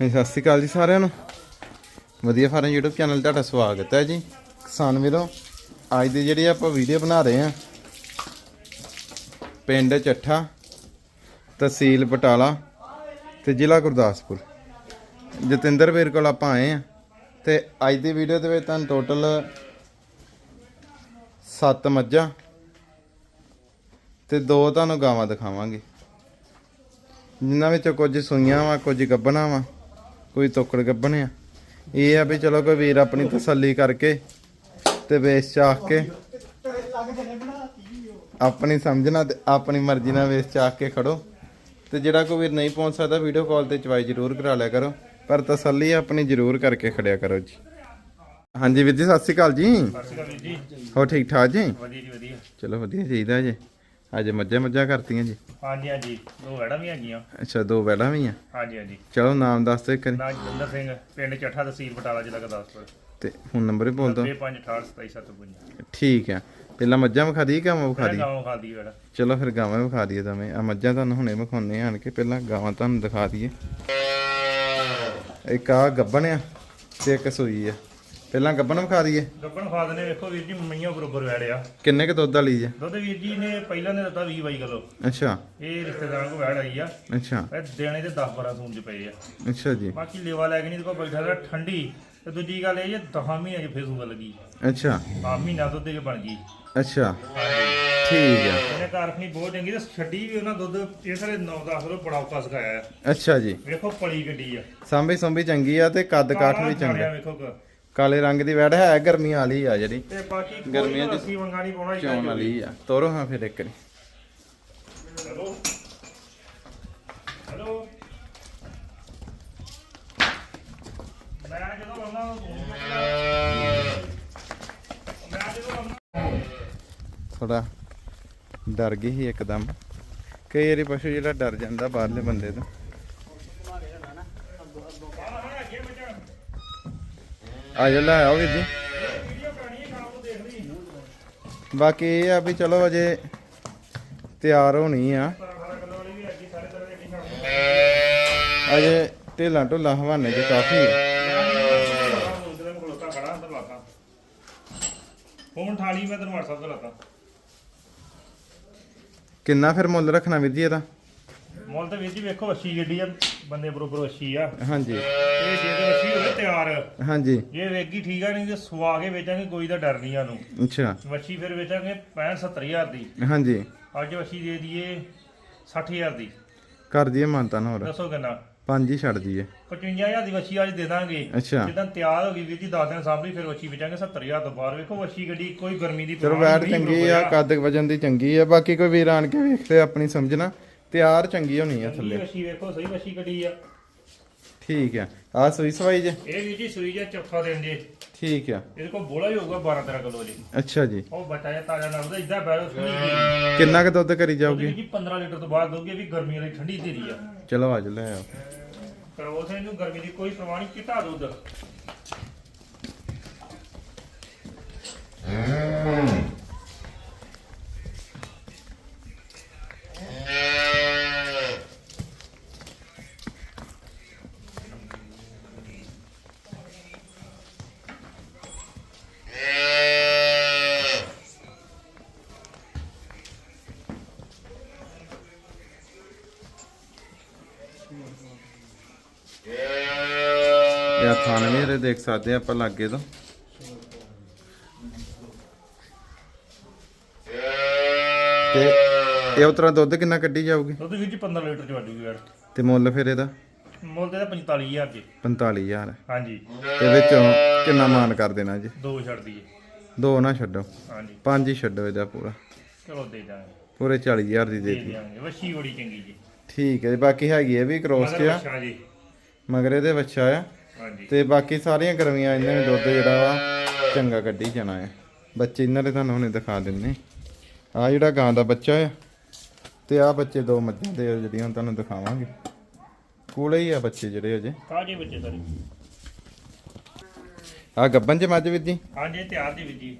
ਹਾਂਜੀ, ਸਤਿ ਸ਼੍ਰੀ ਅਕਾਲ ਜੀ ਸਾਰਿਆਂ ਨੂੰ। ਵਧੀਆ ਫਾਰਮ YouTube ਚੈਨਲ ਤੁਹਾਡਾ ਸਵਾਗਤ ਹੈ ਜੀ। ਕਿਸਾਨ ਵੀਰੋ ਅੱਜ ਦੀ ਜਿਹੜੀ ਆਪਾਂ ਵੀਡੀਓ ਬਣਾ ਰਹੇ ਹਾਂ ਪਿੰਡ ਚੱਠਾ ਤਹਿਸੀਲ ਬਟਾਲਾ ਤੇ ਜ਼ਿਲ੍ਹਾ ਗੁਰਦਾਸਪੁਰ। ਜਤਿੰਦਰ ਵੀਰ ਕੋਲ ਆਪਾਂ ਆਏ ਆ ਤੇ ਅੱਜ ਦੀ ਵੀਡੀਓ ਦੇ ਵਿੱਚ ਤੁਹਾਨੂੰ ਟੋਟਲ 7 ਮੱਝਾਂ ਤੇ ਦੋ ਤੁਹਾਨੂੰ ਗਾਵਾਂ ਦਿਖਾਵਾਂਗੇ। ਜਿਨ੍ਹਾਂ ਵਿੱਚੋਂ ਕੁਝ ਸੂਈਆਂ ਵਾ ਕੁਝ ਗੱਬਣਾ ਵਾ। ਕੋਈ ਤੋਕੜ ਗੱਬਣੇ ਆ। ਇਹ ਆ ਵੀ ਚਲੋ ਕੋਈ ਵੀਰ ਆਪਣੀ ਤਸੱਲੀ ਕਰਕੇ ਤੇ ਵੇਚ ਚਾਖ ਕੇ ਆਪਣੀ ਸਮਝਣਾ ਤੇ ਆਪਣੀ ਮਰਜ਼ੀ ਨਾਲ ਵੇਚ ਚਾਖ ਕੇ ਖੜੋ। ਤੇ ਜਿਹੜਾ ਕੋਈ ਵੀਰ ਨਹੀਂ ਪਹੁੰਚ ਸਕਦਾ ਵੀਡੀਓ ਕਾਲ ਤੇ ਚਵਾਈ ਜ਼ਰੂਰ ਕਰਾ ਲਿਆ ਕਰੋ। ਪਰ ਤਸੱਲੀ ਆਪਣੀ ਜ਼ਰੂਰ ਕਰਕੇ ਖੜਿਆ ਕਰੋ ਜੀ। ਹਾਂਜੀ ਵੀਰ ਜੀ ਸਤਿ ਸ਼੍ਰੀ ਅਕਾਲ ਜੀ। ਸਤਿ ਸ਼੍ਰੀ ਅਕਾਲ ਜੀ। ਹੋ ਠੀਕ ਠਾਕ ਜੀ? ਵਧੀਆ ਜੀ ਵਧੀਆ। ਚਲੋ ਵਧੀਆ ਚਾਹੀਦਾ ਜੀ। ਅੱਜ ਮੱਝਾਂ ਮੱਝਾਂ ਕਰਤੀਆਂ ਜੀ। ਹਾਂਜੀ ਹਾਂਜੀ। ਦੋ ਵੜਾ ਵੀ ਹੈਗੀਆਂ। ਅੱਛਾ ਦੋ ਬੈੜਾਂ ਵੀ ਆ। ਹਾਂਜੀ ਹਾਂਜੀ। ਚਲੋ ਨਾਮ ਦੱਸ ਦਿਓ ਇੱਕ ਵਾਰੀ। ਨਾ ਜਤਿੰਦਰ ਸਿੰਘ ਪਿੰਡ ਚੱਠਾ ਤਹਿਸੀਲ ਬਟਾਲਾ ਜ਼ਿਲ੍ਹਾ ਗੁਰਦਾਸਪੁਰ। ਤੇ ਫੋਨ ਨੰਬਰ ਵੀ ਬੋਲ ਦਿਓ। 9568277755 ਠੀਕ ਆ। ਪਹਿਲਾਂ ਮੱਝਾਂ ਵਿਖਾ ਦੀ ਗਾਵਾਂ ਵਿਖਾ ਦੀ ਖਾਦੀ ਵੜਾ ਚਲੋ ਫਿਰ ਗਾਵਾਂ ਵਿਖਾ ਦਈਏ ਦਵੇਂ। ਆ ਮੱਝਾਂ ਤੁਹਾਨੂੰ ਹੁਣੇ ਵਿਖਾਉਣੇ ਆਣ ਕੇ ਪਹਿਲਾਂ ਗਾਵਾਂ ਤੁਹਾਨੂੰ ਦਿਖਾ ਦਈਏ। ਇੱਕ ਆ ਗੱਬਣ ਆ ਤੇ ਇੱਕ ਸੂਈ ਆ। ਪਹਿਲਾਂ ਗੱਬਣ ਵਿਖਾ ਦਈਏ। ਗੱਬਣ ਖਾਦ ਨੇ ਵੇਖੋ ਵੀਰ ਜੀ ਮਈਆਂ ਬਰੋਬਰ ਵੜਿਆ ਕਿੰਨੇ ਕ ਦੁੱਧ ਵਾਲੀ ਜੀ? ਦੁੱਧ ਵੀਰ ਜੀ ਨੇ ਪਹਿਲਾਂ ਨੇ ਦਿੱਤਾ 20 22 ਕਿਲੋ। ਅੱਛਾ। ਇਹ ਰਿਸ਼ਤੇਦਾਰਾਂ ਕੋ ਵੜ ਆਈ ਆ। ਅੱਛਾ। ਇਹ ਦੇਣੇ ਤੇ 10 12 ਸੂਨ ਚ ਪਏ ਆ। ਅੱਛਾ ਜੀ। ਬਾਕੀ ਲੇਵਾ ਲੈ ਕੇ ਨਹੀਂ ਤੇ ਕੋ ਬੈਠਾ ਰਿਹਾ ਠੰਡੀ। ਤੇ ਦੂਜੀ ਗੱਲ ਇਹ ਜੇ 10 ਮਹੀਨੇ ਚ ਫੇਰ ਸੂਗਾ ਲੱਗੀ। ਅੱਛਾ। ਆ ਮਹੀਨਾ ਦੁੱਧ ਦੇ ਬਣ ਗਈ। ਅੱਛਾ। ਠੀਕ ਆ। ਇਹਨੇ ਆਪਣੀ ਬਹੁਤ ਚੰਗੀ ਤੇ ਛੱਡੀ ਵੀ ਉਹਨਾਂ ਦੁੱਧ ਇਹ ਸਾਰੇ 9-10 ਕਿਲੋ ਬੜਾ ਔਕਾ ਸਿਖਾਇਆ। ਆ ਅੱਛਾ ਜੀ। ਵੇਖੋ ਪਲੀ ਗੱਡੀ ਆ। ਸਾਂਭੀ ਸੰਭੀ ਚੰਗੀ ਆ ਤੇ ਕੱਦ ਕਾਠ ਵੀ ਚੰਗਾ। ਵੇਖੋ ਕ- ਕਾਲੇ ਰੰਗ ਦੀ ਵੈੜ ਹੈ ਗਰਮੀਆਂ ਵਾਲੀ ਆ ਜਿਹੜੀ। ਤੇ ਬਾਕੀ ਗਰਮੀਆਂ ਦੀ ਵੰਗਾ ਨਹੀਂ ਪਾਉਣਾ ਚੌਣ ਵਾਲੀ ਆ। ਤੋਰੋ ਹਾਂ ਫਿਰ ਇੱਕ ਹੈਲੋ। ਹੈਲੋ। ਮੈਂ ਜਦੋਂ ਆਉਣਾ ਥੋੜਾ ਡਰ ਗਈ ਸੀ ਇੱਕਦਮ। ਕਈ ਵਾਰੀ ਪਸ਼ੂ ਜਿਹੜਾ ਡਰ ਜਾਂਦਾ ਬਾਹਰਲੇ ਬੰਦੇ ਤੋਂ। ਆ ਜਾ ਲੈ ਆਓ ਵੀਰ ਜੀ। ਬਾਕੀ ਇਹ ਆ ਵੀ ਚਲੋ ਅਜੇ ਤਿਆਰ ਹੋਣੀ ਆ। 18 ਕਿਲੋ ਵਾਲੀ ਵੀ ਹੈਗੀ ਸਾਰੇ ਤਰ੍ਹਾਂ ਦੀ ਕੰਮ ਅਜੇ ਢੇਲਾਂ ਢੁੱਲਾਂ ਹਵਾਨੇ ਚ ਕਾਫੀ ਫੋਨ ਠਾਲੀ ਮੈਂ ਤੈਨੂੰ WhatsApp ਤੇ ਲਾਤਾ। ਕਿੰਨਾ ਫਿਰ ਮੁੱਲ ਰੱਖਣਾ ਵੀਰ ਜੀ ਇਹਦਾ? ਮੁੱਲ ਤੇ ਵੀਰ ਜੀ ਵੇਖੋ ਅੱਛੀ ਗੱਡੀ ਆ। ਬੰਦੇ ਬਰੋਬਰ ਅੱਛੀ ਆ। ਹਾਂਜੀ। ਇਹ ਜੇ ਅੱਛੀ ਹੋਵੇ ਤਿਆਰ। ਹਾਂਜੀ। ਜੇ ਵੇਗੀ ਠੀਕ ਆ ਨਹੀਂ ਤੇ ਸਵਾ ਕੇ ਵੇਚਾਂਗੇ ਕੋਈ ਤਾਂ ਡਰ ਨਹੀਂ ਸਾਨੂੰ। ਅੱਛਾ। ਵੱਛੀ ਫਿਰ ਵੇਚਾਂਗੇ 65 70000 ਦੀ। ਹਾਂਜੀ। ਅੱਜ ਵੱਛੀ ਦੇ ਦਈਏ 60000 ਦੀ। ਕਰ ਦਈਏ ਮਾਨਤਾ ਨਾ ਹੋਰ। ਦੱਸੋ ਕਿੰਨਾ? ਪੰਜ ਹੀ ਛੱਡ ਦਈਏ। 55000 ਦੀ ਵੱਛੀ ਅੱਜ ਦੇ ਦਾਂਗੇ। ਅੱਛਾ। ਜਿੱਦਾਂ ਤਿਆਰ ਹੋ ਗਈ ਵੀਰ ਜੀ 10 ਦਿਨ ਸਾਂਭੀ ਫਿਰ ਵੱਛੀ ਵੇਚਾਂਗੇ 70000 ਤੋਂ ਬਾਅਦ। ਵੇਖੋ ਵੱਛੀ ਗੱਡੀ ਕੋਈ ਗਰਮੀ ਦੀ ਚਲੋ ਵੈਟ ਨਹੀਂ, ਚੰਗੀ ਆ ਕੱਦ ਵਜਨ ਦੀ ਚੰਗੀ ਆ। ਬਾਕੀ ਕੋਈ ਵੀਰ ਆਣ ਕੇ ਵੇਖਦੇ ਆਪਣੀ ਸਮਝਣਾ ਤਿਆਰ ਚੰਗੀ ਹੋਣੀ ਆ ਥੱਲੇ। ਵੱਛੀ ਵੇਖੋ ਸਹੀ ਵੱਛੀ ਗੱਡੀ ਆ। ਠੀਕ ਆ। ਆ ਸੂਈ ਸਵਾਈ ਜੇ? ਇਹ ਵੀਰ ਜੀ ਸੂਈ ਜਾਂ ਚੌਥਾ ਦਿਨ ਜੇ। ਠੀਕ ਆ। ਇਹਦੇ ਕੋਲ ਬੋਲਾ ਵੀ ਹੋਊਗਾ 12 13 ਕਿਲੋ ਜੀ। ਅੱਛਾ ਜੀ। ਉਹ ਬੱਚਾ ਜਿਹਾ ਤਾਜ਼ਾ ਉਹਦਾ ਇਦਾਂ ਬੈਰੋ ਸੁਣੀ ਗਈ ਕਿੰਨਾ ਕੁ ਦੁੱਧ ਕਰੀ ਜਾਊਗੀ? ਜੀ 15 ਲੀਟਰ ਤੋਂ ਬਾਅਦ ਦੋਗੇ ਵੀ ਗਰਮੀ ਵਾਲੀ ਠੰਡੀ ਧੀਰੀ ਆ। ਚਲੋ ਆਜੋ ਲੈ ਆਓ। ਪਰ ਉਸੇ ਨੂੰ ਗਰਮੀ ਦੀ ਕੋਈ ਪਰਵਾਹ ਨਹੀਂ ਕਿਤਾ ਦੁੱਧ। ਇਹ ਥਾਨ ਮੇਰੇ ਦੇਖ ਸਕਦੇ ਆ ਆਪਾਂ ਲਾਗੇ ਤੋਂ। ਤੇ ਇਹ ਉਤਰਾ ਦੁੱਧ ਕਿੰਨਾ ਕੱਢੀ ਜਾਊਗੀ? ਦੁੱਧ ਵੀਰ ਜੀ 15 ਲੀਟਰ ਚ ਵੱਡੂਗੀ ਯਾਰ ਤੇ ਮੁੱਲ ਫਿਰ ਇਹਦਾ? ਮੁੱਲ ਤੇ ਇਹਦਾ 45000 ਜੀ। 45000 ਹਾਂਜੀ। ਤੇ ਵਿੱਚੋਂ ਕਿੰਨਾ ਮਾਨ ਕਰ ਦੇਣਾ ਜੀ? ਦੋ ਛੱਡ ਦਈਏ। ਦੋ ਨਾ ਛੱਡੋ। ਹਾਂਜੀ। ਪੰਜ ਹੀ ਛੱਡੋ ਇਹਦਾ ਪੂਰਾ। ਚਲੋ ਦੇ ਦਾਂਗੇ। ਪੂਰੇ 40000 ਦੀ ਦੇ ਦੇ ਦਿੱਤੀ। ਦਿਆਂਗੇ ਵੱਛੀ ਬੜੀ ਚੰਗੀ ਜੀ। ਠੀਕ ਹੈ ਜੀ ਬਾਕੀ ਹੈਗੀ ਇਹ ਵੀ ਕ੍ਰੋਸ ਮਗਰ ਚ ਆ ਜੀ। ਮਗਰ ਇਹਦੇ ਬੱਚਾ ਆ। ਹਾਂਜੀ। ਤੇ ਬਾਕੀ ਸਾਰੀਆਂ ਗਰਮੀਆਂ ਇਹਨਾਂ ਨੇ ਦੁੱਧ ਜਿਹੜਾ ਵਾ ਚੰਗਾ ਕੱਢੀ ਜਾਣਾ ਹੈ ਬੱਚੇ ਇਹਨਾਂ ਦੇ ਤੁਹਾਨੂੰ ਹੁਣੇ ਦਿਖਾ ਦਿੰਨੇ। ਆ ਜਿਹੜਾ ਗਾਂ ਦਾ ਬੱਚਾ ਆ ਤੇ ਆ ਬੱਚੇ ਦੋ ਮੱਝਾਂ ਦੇ ਆ ਜਿਹੜੀਆਂ ਤੁਹਾਨੂੰ ਦਿਖਾਵਾਂਗੇ। ਕੋਲੇ ਹੀ ਆ ਬੱਚੇ ਜਿਹੜੇ ਅਜੇ। ਕਾਜੇ ਬੱਚੇ ਸਾਰੇ। ਆ ਗੱਬਨ ਚ ਮੱਝ ਵੀਰ ਜੀ ਹਾਂਜੀ ਤਿਆਰ ਦੀ ਵੀਰ ਜੀ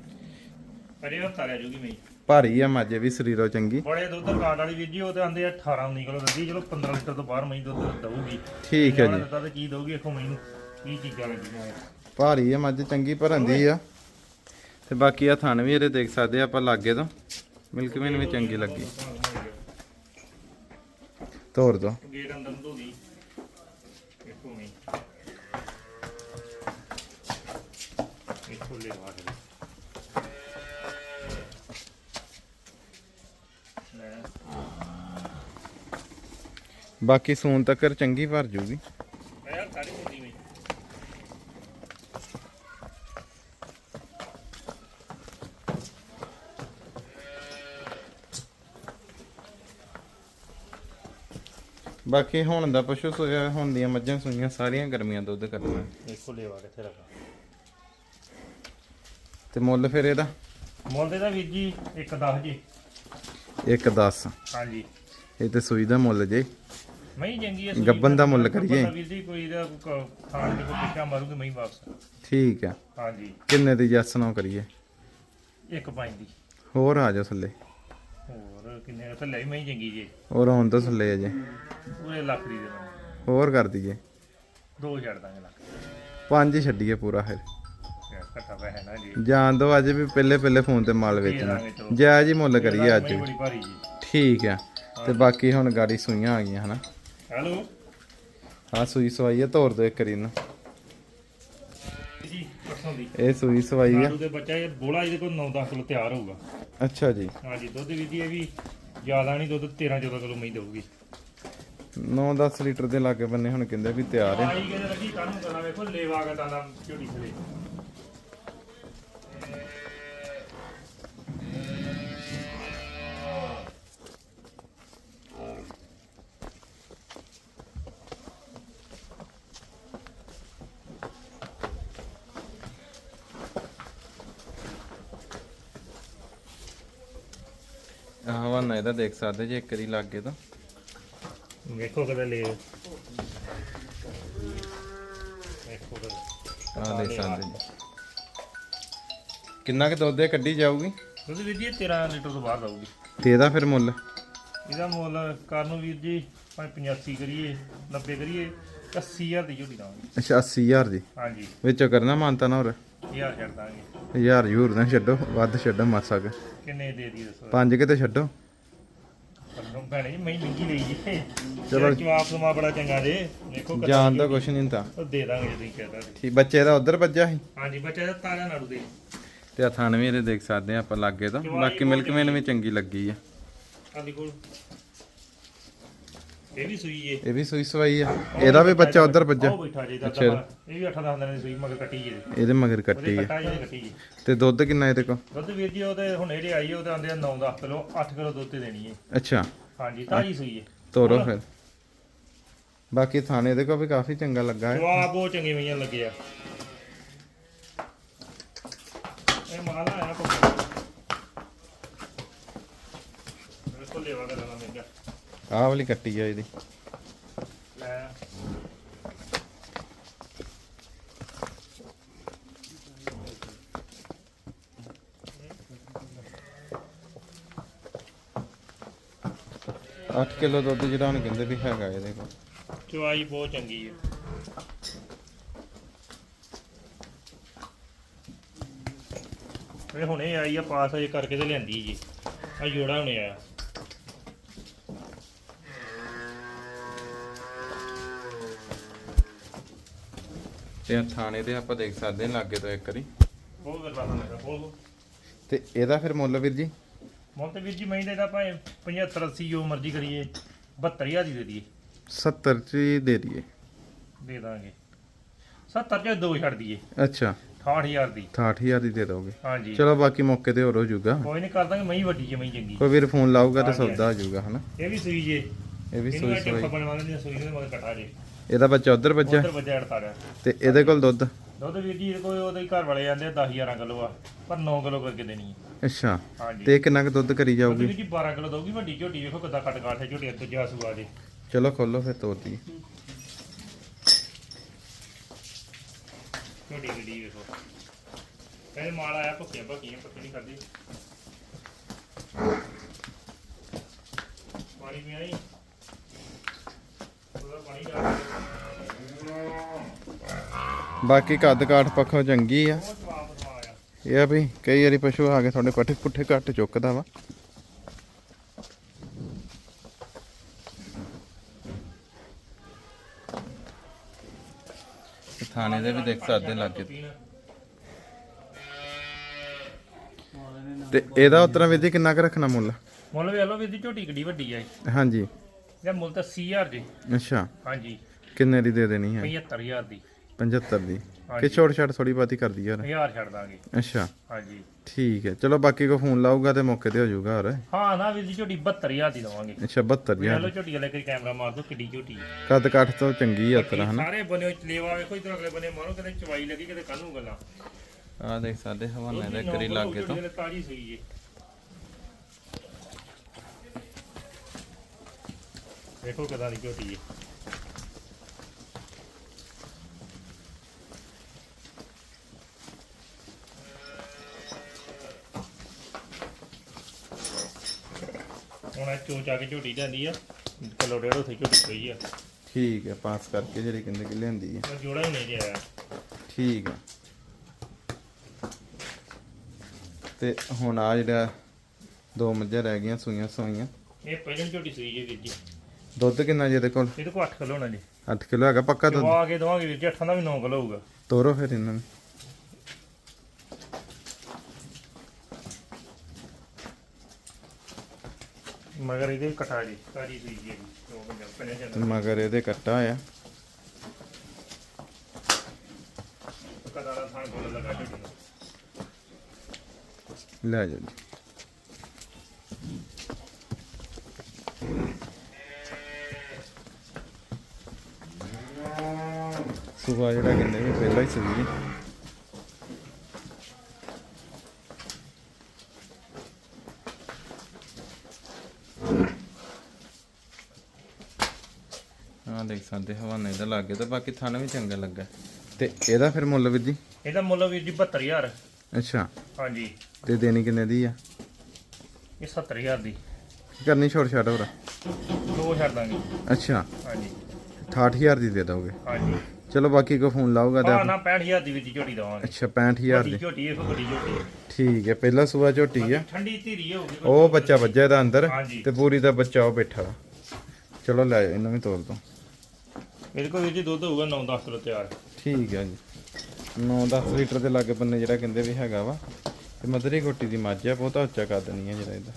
ਅਰੇ ਹਫਤਾ ਰਹਿ ਜੂਗੀ ਮੇਰੀ। ਭਾਰੀ ਆ ਮੱਝ ਵੀ ਸਰੀਰੋਂ ਚੰਗੀ। ਬੜੇ ਦੁੱਧ ਕਾਰਡ ਵਾਲੀ ਵੀਰ ਜੀ ਉਹ ਤੇ ਆਂਦੇ ਆ 18 19 ਕਿਲੋ ਚਲੋ 15 ਲੀਟਰ ਤੋਂ ਬਾਹਰ ਮਹੀਂ ਦੁੱਧ ਦਊਗੀ। ਠੀਕ ਹੈ ਜੀ। ਦਿੱਤਾ ਤੇ ਕੀ ਦਊਗੀ ਵੇਖੋ ਮੈਨੂੰ ਕੀ ਚੀਜ਼ਾਂ ਲੱਗੀਆਂ ਆ ਭਾਰੀ ਆ ਮੱਝ ਚੰਗੀ ਭਰਨ ਦੀ ਆ। ਤੇ ਬਾਕੀ ਆ ਥਣ ਵੀ ਇਹਦੇ ਦੇਖ ਸਕਦੇ ਆ ਆਪਾਂ ਲਾਗੇ ਤੋਂ। ਮਿਲਕ ਮੈਨ ਵੀ ਚੰਗੀ ਲੱਗੀ। ਤੋੜ ਦੋ। ਗੇਟ ਅੰਦਰ ਨੂੰ ਧੋਦੀ ਵੇਖੋ ਮਹੀਂ ਵੇਖੋ ਲੈ ਆ ਕੇ। ਲੈ। ਬਾਕੀ ਸੂਨ ਤੱਕ ਚੰਗੀ ਭਰ ਜੂਗੀ। ਬਾਕੀ ਹੁਣ ਦਾ ਪਸ਼ੂ ਸੋਇਆ ਹੁਣ ਦੀਆਂ ਮੱਝਾਂ ਸੂਈਆਂ ਸਾਰੀਆਂ ਗਰਮੀਆਂ ਦੁੱਧ ਕਰਨਾ ਵੇਖੋ ਲੈਵਾ ਕਿੱਥੇ ਰੱਖਾ? ਤੇ ਮੁੱਲ ਫਿਰ ਇਹਦਾ? ਮੁੱਲ ਦੇ ਦਾ ਵੀਰ ਜੀ ਇੱਕ 10 ਜੀ। 1.10 ਹਾਂਜੀ। ਇਹ ਤੇ ਸੂਈ ਦਾ ਮੁੱਲ ਜੇ। ਮਹੀਂ ਚੰਗੀ ਹੈ ਗੱਬਨ ਦਾ ਮੁੱਲ ਕਰੀਏ। ਵੀਰ ਜੀ ਕੋਈ ਦਾ ਖਾਣ ਦੇ ਕੋਈ ਪਿੱਛਾ ਮਾਰੂਗੇ ਮਹੀਂ ਵਾਪਸ। ਠੀਕ ਆ। ਹਾਂਜੀ। ਕਿੰਨੇ ਦੀ ਜੱਸ ਨਾ ਕਰੀਏ? ਇੱਕ ਪੰਜ ਦੀ। ਹੋਰ ਆ ਜਾ ਥੱਲੇ। ਕਿੰਨੇ ਥੱਲੇ ਵੀ ਮਹੀਂ ਚੰਗੀ ਜੀ। ਹੋਰ ਆਉਣ ਤੋਂ ਥੱਲੇ ਅਜੇ ਪੂਰੇ ਲੱਖ ਦੀ ਦੇ ਦਾਂਗੇ ਹੋਰ ਕਰ ਦਈਏ। ਦੋ ਛੱਡ ਦਾਂਗੇ ਲੱਖ। ਪੰਜ ਹੀ ਛੱਡੀਏ ਪੂਰਾ ਫਿਰ। ਯਾਰ ਘੱਟਾ ਪੈਸੇ ਨਾ ਜੀ। ਜਾਣ ਦੋ ਅੱਜ ਵੀ ਪਹਿਲੇ ਪਹਿਲੇ ਫੋਨ ਤੇ ਮਾਲ ਵੇਚਣਾ। ਜਾਇਜ਼ ਹੀ ਮੁੱਲ ਕਰੀਏ ਅੱਜ। ਮਹੀਂ ਵੀ ਬੜੀ ਭਾਰੀ ਜੀ। ਠੀਕ ਆ। ਤੇ ਬਾਕੀ ਹੁਣ ਗਾੜੀ ਸੂਈਆਂ ਆ ਗਈਆਂ ਹਨਾ? ਹੈਲੋ? ਆ ਸੂਈ ਸਵਾਈ ਆ ਤੋਰ ਦੋ ਇੱਕ ਵਾਰੀ ਨੂੰ ਜੀ ਪਰਸੋਂ ਦੀ। ਇਹ ਸੂਈ ਸਵਾਈ ਆ। ਦੇ ਬੱਚਾ ਇਹ ਬੋਲਾ ਇਹਦੇ ਕੋਲ 9-10 ਕਿਲੋ ਤਿਆਰ ਹੋਊਗਾ। ਅੱਛਾ ਜੀ। ਹਾਂਜੀ ਦੁੱਧ ਵੀ ਦੀ ਇਹ ਵੀ ਜ਼ਿਆਦਾ ਨਹੀਂ ਦੁੱਧ 13-14 ਕਿਲੋ ਮਹੀਂ ਦਊਗੀ। 9-10 ਲੀਟਰ ਦੇ ਲਾਗੇ ਬੰਨੇ ਹੁਣ ਕਹਿੰਦੇ ਵੀ ਤਿਆਰ ਆ ਆਈ ਕਹਿੰਦੇ ਲੱਗੀ ਕੱਲ ਨੂੰ ਕਰਨਾ ਵੇਖੋ ਲੇਵਾ ਗਾ ਤਾਂ ਝੋਟੀ ਥਲੇ। ਹਵਾਨਾ ਇਹਦਾ ਦੇਖ ਸਕਦੇ ਜੇ ਇੱਕ ਵਾਰੀ ਲਾਗੇ ਤਾਂ। ਵੇਖੋ ਕਦੇ ਲੈ। ਵੇਖੋ ਕਦੇ ਆਹ ਦੇਖ ਸਕਦੇ ਜੀ। ਕਿੰਨਾ ਕੁ ਦੁੱਧ ਇਹ ਕੱਢੀ ਜਾਊਗੀ? ਦੁੱਧ ਵੀਰ ਜੀ ਇਹ 13 ਲੀਟਰ ਤੋਂ ਬਾਹਰ ਆਊਗੀ। ਤੇ ਇਹਦਾ ਫਿਰ ਮੁੱਲ? ਇਹਦਾ ਮੁੱਲ ਕਰਨ ਵੀਰ ਜੀ ਭਾਵੇਂ 85 ਕਰੀਏ 90 ਕਰੀਏ 80000 ਦੀ ਝੋਟੀ ਦਾਂਗੇ ਅੱਛਾ 80000 ਦੀ? ਹਾਂਜੀ। ਵਿੱਚੋਂ ਕਰਨਾ ਮਾਨਤਾ ਨਾ ਹੋਰ? 1000 ਛੱਡ ਦਾਂਗੇ। 1000 ਯੂਰ ਨਾ ਛੱਡੋ ਵੱਧ ਛੱਡੋ ਮਾਸਾ ਕੁ। ਕਿੰਨੇ ਦੇ ਦੀ ਦੱਸੋ? ਪੰਜ ਕਿਤੇ ਛੱਡੋ। ਪਰਲੋਂ ਭੈਣੇ ਜੀ ਮੈਂ ਮਹਿੰਗੀ ਲਈ ਜੀ ਚਲੋ। ਜਵਾਬ ਸਮਾ ਬੜਾ ਚੰਗਾ ਜੇ ਵੇਖੋ ਕਿੱਦਾਂ ਜਾਣ ਦੀ ਦਾ ਕੁਛ ਨਹੀਂ ਤਾਂ ਉਹ ਦੇ ਦਾਂਗੇ ਜੇ ਕਹਿੰਦਾ ਠੀਕ ਬੱਚੇ ਦਾ ਉਧਰ ਵੱਜਾ ਸੀ? ਹਾਂਜੀ ਬੱਚਾ ਦਾ ਤਾਜ਼ਾ ਨਾੜੂ ਦੇ। ਤੇ ਆ ਥਣ ਵੀ ਇਹਦੇ ਦੇਖ ਸਕਦੇ ਆ ਆਪਾਂ ਲਾਗੇ ਤੋਂ। ਬਾਕੀ ਮਿਲਕ ਮੈਨ ਵੀ ਚੰਗੀ ਲੱਗੀ ਆ। ਕੋਲ ਇਹ ਵੀ ਸੂਈ ਏ। ਇਹ ਵੀ ਸੂਈ ਸਵਾਈ ਆ। ਇਹਦਾ ਵੀ ਬੱਚਾ ਉਧਰ ਵੱਜਾ ਉਹ ਬੈਠਾ ਜੀ ਦਾ ਅੱਛਾ। ਇਹ ਵੀ 8 10 ਦਿਨਾਂ ਦੀ ਸੂਈ ਮਗਰ ਕੱਟੀ ਜੇ ਇਹਦੇ ਮਗਰ ਉਹਦੇ ਕੱਟੀ ਆ ਕੱਟਾ ਜੀ ਕੱਟੀ ਜੀ ਤੇ ਦੁੱਧ ਕਿੰਨਾ ਇਹਦੇ ਕੋਲ? ਦੁੱਧ ਵੀਰ ਜੀ ਉਹਦੇ ਹੁਣ ਇਹਦੇ ਆਈ ਉਹਦੇ ਆਂਦੇ 9-10 ਕਿਲੋ 8 ਕਿਲੋ ਦੁੱਧ ਤੇ ਦੇਣੀ ਏ। ਅੱਛਾ। ਹਾਂਜੀ ਤਾਜੀ ਸੂਈ ਤੋਰੋ ਫਿਰ। ਬਾਕੀ ਥਾਣੇ ਇਹਦੇ ਕੋਲ ਵੀ ਕਾਫੀ ਚੰਗਾ ਲੱਗਾ ਹੈ। ਜਵਾਬ ਬਹੁਤ ਚੰਗੇ ਮਈਆਂ ਲੱਗੇ ਆ ਇਹ ਮਾਲ ਆਇਆ ਪੱਕਾ ਬਿਲਕੁਲ ਲੈਵਾ ਦਾ ਲੈਣਾ ਮਹਿੰਗਾ ਆਹ ਵਾਲੀ ਕੱਟੀ ਆ ਇਹਦੀ। 8 ਕਿਲੋ ਦੁੱਧ ਜਿਹੜਾ ਹੁਣ ਕਹਿੰਦੇ ਵੀ ਹੈਗਾ ਇਹਦੇ ਕੋਲ। ਚਵਾਈ ਬਹੁਤ ਚੰਗੀ ਹੈ। ਇਹ ਹੁਣੇ ਆਈ ਆ ਪਾਸ ਅਜੇ ਕਰਕੇ ਤੇ ਲੈਂਦੀ ਜੀ। ਆ ਜੋੜਾ ਹੁਣੇ ਆਇਆ। ਤੇ ਥਾਣੇ ਤੇ ਆਪਾਂ ਦੇਖ ਸਕਦੇ ਹਾਂ ਲਾਗੇ ਤੋਂ ਇੱਕ ਵਾਰੀ। ਬਹੁਤ ਗੱਲਾਂ ਲੱਗਾ ਬਹੁਤ ਤੇ ਇਹਦਾ ਫਿਰ ਮੁੱਲ ਵੀਰ ਜੀ? ਮੁੱਲ ਤੇ ਵੀਰ ਜੀ ਮਹੀਨੇ ਦਾ ਭਾਵੇਂ 75 80 ਜੋ ਮਰਜ਼ੀ ਕਰੀਏ 72000 ਦੀ ਦੇ ਦਈਏ। 70 ਚ ਹੀ ਦੇ ਦਈਏ। ਦੇ ਦਾਂਗੇ। 70 ਚ ਦੋ ਛੱਡ ਦਈਏ। ਅੱਛਾ। 68000 ਦੀ। 68000 ਦੀ ਦੇ ਦੋਗੇ। ਹਾਂਜੀ। ਚਲੋ ਬਾਕੀ ਮੌਕੇ ਤੇ ਹੋਰ ਹੋ ਜਾਊਗਾ। ਕੋਈ ਨਹੀਂ ਕਰ ਦਾਂਗੇ ਮਹੀਂ ਵੱਡੀ ਜੇ ਮਹੀਂ ਚੰਗੀ। ਕੋਈ ਵੀਰ ਫੋਨ ਲਾਊਗਾ ਤਾਂ ਸੌਦਾ ਹੋ ਜਾਊਗਾ ਹਨਾ? ਇਹ ਵੀ ਸੂਈ ਜੇ। ਇਹ ਵੀ ਸੂਈ ਬਣਵਾ ਲੈਂਦੇ ਸੂਈ ਦੇ ਮਗਰ ਕਟਾ ਜੇ। ਇਹਦਾ ਬੱਚਾ ਉਧਰ ਵੱਜਾ ਉਧਰ ਵਜਾ ਅੜਤਾ ਤੇ ਇਹਦੇ ਕੋਲ ਦੁੱਧ? ਦੁੱਧ ਵੀਰ ਜੀ ਕੋਈ ਉਹਦੇ ਘਰ ਵਾਲੇ ਜਾਂਦੇ 10 11 ਕਿਲੋ ਆ। ਪਰ 9 ਕਿਲੋ ਕਰਕੇ ਦੇਣੀ ਹੈ। ਅੱਛਾ। ਹਾਂਜੀ। ਤੇ ਕਿੰਨਾ ਕੁ ਦੁੱਧ ਕਰੀ ਜਾਊਗੀ? ਵੀਰ ਜੀ 12 ਕਿਲੋ ਦਊਗੀ ਵੱਡੀ ਝੋਟੀ ਵੇਖੋ ਕਿੱਦਾਂ ਕੱਟ ਕਾਠ ਹੈ ਝੋਟੀ ਦੂਜਾ ਸੂਆ ਜੇ। ਚਲੋ ਖੋਲੋ ਫਿਰ ਤੋਰ ਦੀ। ਝੋਟੀ ਗੱਡੀ ਵੇਖੋ। ਇਹ ਮਾਲ ਆਇਆ ਭੁੱਖੀਆਂ ਭੱਕੀਆਂ ਪੱਕੀ ਨਹੀਂ ਕਰਦੀ ਪਾਣੀ ਪੀਣਾ ਹੀ ਉਹਦਾ ਪਾਣੀ ਜਾ ਬਾਕੀ ਕੱਦ ਕਾਠ ਪੱਖੋਂ ਚੰਗੀ ਆ। ਬਹੁਤ ਇਹ ਆ ਵੀ ਕਈ ਵਾਰੀ ਪਸ਼ੂ ਆ ਕੇ ਤੁਹਾਡੇ ਪੱਠੇ ਪੁੱਠੇ ਘੱਟ ਚੁੱਕਦਾ ਵਾ। ਥਾਣੇ ਦੇ ਵੀ ਦੇਖ ਸਕਦੇ ਲੱਗੇ। ਤੇ ਇਹਦਾ ਉਤਰਾ ਵਿਧੀ ਕਿੰਨਾ ਕੁ ਰੱਖਣਾ ਮੁੱਲ? ਮੁੱਲ ਵੇਖ ਲਓ ਵੀ ਝੋਟੀ ਕਿੱਡੀ ਵੱਡੀ ਆ ਇਹ। ਹਾਂਜੀ। ਇਹਦਾ ਮੁੱਲ ਤਾਂ 80000 ਜੀ। ਅੱਛਾ। ਹਾਂਜੀ। ਕਿੰਨੇ ਦੀ ਦੇ ਦੇਣੀ ਹੈ? 75000 ਦੀ। 75 ਦੀ। ਕਿ ਛੋਟ ਛਾਟ ਥੋੜੀ ਬਾਤੀ ਕਰਦੀ ਯਾਰ 1000 ਛੱਡ ਦਾਂਗੇ। ਅੱਛਾ। ਹਾਂਜੀ। ਠੀਕ ਹੈ। ਚਲੋ ਬਾਕੀ ਕੋ ਫੋਨ ਲਾਊਗਾ ਤੇ ਮੌਕੇ ਤੇ ਹੋ ਜਾਊਗਾ ਹੋਰ। ਹਾਂ ਨਾ ਵੀ ਦੀ ਝੋਟੀ 72000 ਦੀ ਦਵਾਂਗੇ। ਅੱਛਾ 72 ਵੇਖ ਹਜ਼ਾਰ। ਲਓ ਝੋਟੀ ਵਾਲੇ ਕੋਈ ਕੈਮਰਾ ਮਾਰ ਦੋ ਕਿੱਡੀ ਝੋਟੀ। ਕੱਦ ਕਾਠ ਤੋਂ ਚੰਗੀ ਆ ਤਰਾ ਹਨਾ? ਸਾਰੇ ਬਨੇ ਚਲੇਵਾ ਵੇਖੋ ਇਧਰ ਅਗਲੇ ਬਨੇ ਮਾਰੋ ਕਿਤੇ ਚਵਾਈ ਲੱਗੀ ਕਿਤੇ ਕਾਨੂੰ ਗੱਲਾਂ। ਆ ਦੇਖ ਸਾਡੇ ਹਵਾਨੇ ਦੇ ਕਰੀ ਲਾਗੇ ਤੋਂ। ਤਾਜੀ ਸਹੀ ਜੇ ਵੇਖੋ ਕਿਦਾਂ ਦੀ ਝੋਟੀ ਹੈ। ਚੋਚ ਆ ਕੇ ਝੋਟੀ ਜਾਂਦੀ ਆ? ਕਿਲੋ ਡੇਢ ਉੱਥੇ ਝੋਟੀ ਪਈ ਆ। ਠੀਕ ਹੈ ਪਾਸ ਕਰਕੇ ਜਿਹੜੀ ਕਹਿੰਦੇ ਕਿ ਲਿਆਂਦੀ ਹੈ ਜੋੜਾ ਹੀ ਨਹੀਂ ਜਿਆ ਠੀਕ ਹੈ ਤੇ ਹੁਣ ਆ ਜਿਹੜਾ ਦੋ ਮੱਝਾਂ ਰਹਿ ਗਈਆਂ ਸੂਈਆਂ ਸੂਈਆਂ। ਇਹ ਪਹਿਲਾਂ ਝੋਟੀ ਸੂਈ ਜੇ ਵੀਰ ਜੀ। ਦੁੱਧ ਕਿੰਨਾ ਜੀ ਇਹਦੇ ਕੋਲ? ਇਹਦੇ ਕੋਲ 8 ਕਿਲੋ ਹੋਣਾ ਜੀ। 8 ਕਿਲੋ ਹੈਗਾ ਪੱਕਾ ਦੁੱਧ? ਦਵਾ ਕੇ ਦਵਾਂਗੇ ਵੀਰ ਜੀ 8 ਦਾ ਵੀ 9 ਕਿਲੋ ਹੋਊਗਾ। ਤੋਰੋ ਫਿਰ ਇਹਨਾਂ ਨੂੰ। ਮਗਰ ਇਹਦੇ ਕਟਾ ਜੀ ਕਾਜੀ ਸੂਈ ਜੀ ਦੋ ਪੰਜਾਂ ਪੰਜਾਂ ਤੇ ਮਗਰ ਇਹਦੇ ਕੱਟਾ ਆ। ਕਦਾ ਦਾ ਥਾਂ ਕੋਲ ਲਗਾ ਨੂੰ ਲੈ ਜਾਓ ਜੀ। ਸੁਬਾ ਜਿਹੜਾ ਕਹਿੰਦੇ ਵੀ ਪਹਿਲਾਂ ਹੀ ਹਾਂ ਦੇਖ ਸਕਦੇ ਹਵਾਨੇ ਦਾ ਲੱਗੇ ਤੇ ਬਾਕੀ ਥਣ ਵੀ ਚੰਗਾ ਲੱਗਾ। ਤੇ ਇਹਦਾ ਫਿਰ ਮੁੱਲ ਵੀਰ ਜੀ? ਇਹਦਾ ਮੁੱਲ ਵੀਰ ਜੀ 72000 ਅੱਛਾ। ਹਾਂਜੀ। ਤੇ ਦੇਣੀ ਕਿੰਨੇ ਦੀ ਆ? ਇਹ 70000 ਦੀ। ਕਰਨੀ ਛੋਟ ਛਾਟ ਹੋਰ? ਦੋ ਛੱਡ ਦਾਂਗੇ ਅੱਛਾ। ਹਾਂਜੀ। 68000 ਦੀ ਦੇ ਦੋਗੇ। ਹਾਂਜੀ। ਚਲੋ ਬਾਕੀ ਕੋ ਫੋਨ ਲਾਊਗਾ ਤੇ ਹਾਂ ਨਾ 65000 ਦੀ ਜੀ ਝੋਟੀ ਦਵਾਂਗੇ। ਅੱਛਾ 65000 ਵੱਡੀ ਦੀ। ਝੋਟੀ ਇਹ ਵੱਡੀ ਝੋਟੀ। ਠੀਕ ਹੈ ਪਹਿਲਾ ਸੂਆ ਝੋਟੀ ਆ। ਠੰਡੀ ਧੀਰੀ ਹੋਊਗੀ ਉਹ ਬੱਚਾ ਵੱਜਿਆ ਦਾ ਅੰਦਰ। ਤੇ ਪੂਰੀ ਦਾ ਬੱਚਾ ਉਹ ਬੈਠਾ। ਚਲੋ ਲੈ ਇਹਨੂੰ ਵੀ ਤੋਲ ਦੋ। ਮੇਰੇ ਕੋਲ ਵੀਰ ਜੀ ਦੁੱਧ ਹੋਊਗਾ 9-10 ਕਿਲੋ ਤਿਆਰ। ਠੀਕ ਹੈ ਜੀ। 9-10 ਲੀਟਰ ਦੇ ਲਾਗੇ ਬੰਨੇ ਜਿਹੜਾ ਕਹਿੰਦੇ ਵੀ ਹੈਗਾ ਵਾ ਤੇ ਮਦਰੀ ਕੋਟੀ ਦੀ ਮੱਝ ਆ ਬਹੁਤਾ ਉੱਚਾ ਕਰ ਦੇਣੀ ਹੈ ਜਿਹੜਾ ਇਹਦਾ।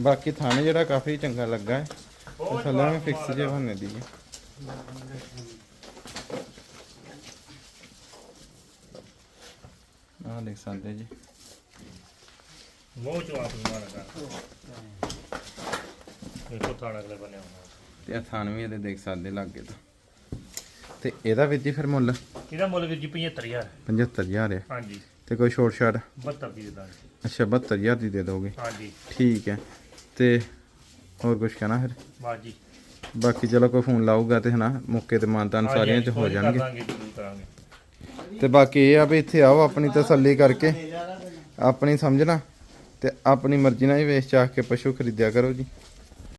ਬਾਕੀ ਥਾਣੇ ਜਿਹੜਾ ਕਾਫੀ ਚੰਗਾ ਲੱਗਾ ਹੈ ਥੱਲੇ ਵੀ ਫਿਕਸ ਜੇ ਬਣੇ ਦੀ ਹੈ ਆਹ ਦੇਖ ਸਕਦੇ ਜੀ। ਬਹੁਤ ਚਵਾਪ ਨੂੰ ਲਗਾ ਦੇਖੋ ਥਾਣਾ ਅਗਲੇ ਬੰਨੇ ਆਉਣਾ। ਤੇ ਆ ਥਾਣ ਵੀ ਇਹਦੇ ਦੇਖ ਸਕਦੇ ਲਾਗੇ ਤੋਂ। ਤੇ ਇਹਦਾ ਵਿੱਚ ਹੀ ਫਿਰ ਮੁੱਲ? ਇਹਦਾ ਮੁੱਲ ਵੀਰ ਜੀ 75000 75000 ਹੈ ਹਾਂਜੀ। ਤੇ ਕੋਈ ਛੋਟ ਛਾਟ? 72 ਦੀ ਦੇ ਦਾਂਗੇ। ਅੱਛਾ 72000 ਦੀ ਦੇ ਦੋਗੇ। ਹਾਂਜੀ। ਠੀਕ ਹੈ। ਤੇ ਹੋਰ ਕੁਝ ਕਹਿਣਾ ਫਿਰ? ਬਾਜੀ ਬਾਕੀ ਚਲੋ ਕੋਈ ਫੋਨ ਲਾਊਗਾ ਤੇ ਹਨਾ ਮੌਕੇ ਤੇ ਮਾਨਤਾਨ ਸਾਰਿਆਂ ਚ ਹੋ ਜਾਣਗੇ। ਤੇ ਬਾਕੀ ਇਹ ਆ ਵੀ ਇੱਥੇ ਆਓ ਆਪਣੀ ਤਸੱਲੀ ਕਰਕੇ। ਆਪਣੀ ਸਮਝਣਾ ਤੇ ਆਪਣੀ ਮਰਜ਼ੀ ਨਾਲ ਹੀ ਵੇਚ ਚਾਹ ਕੇ ਪਸ਼ੂ ਖਰੀਦਿਆ ਕਰੋ ਜੀ।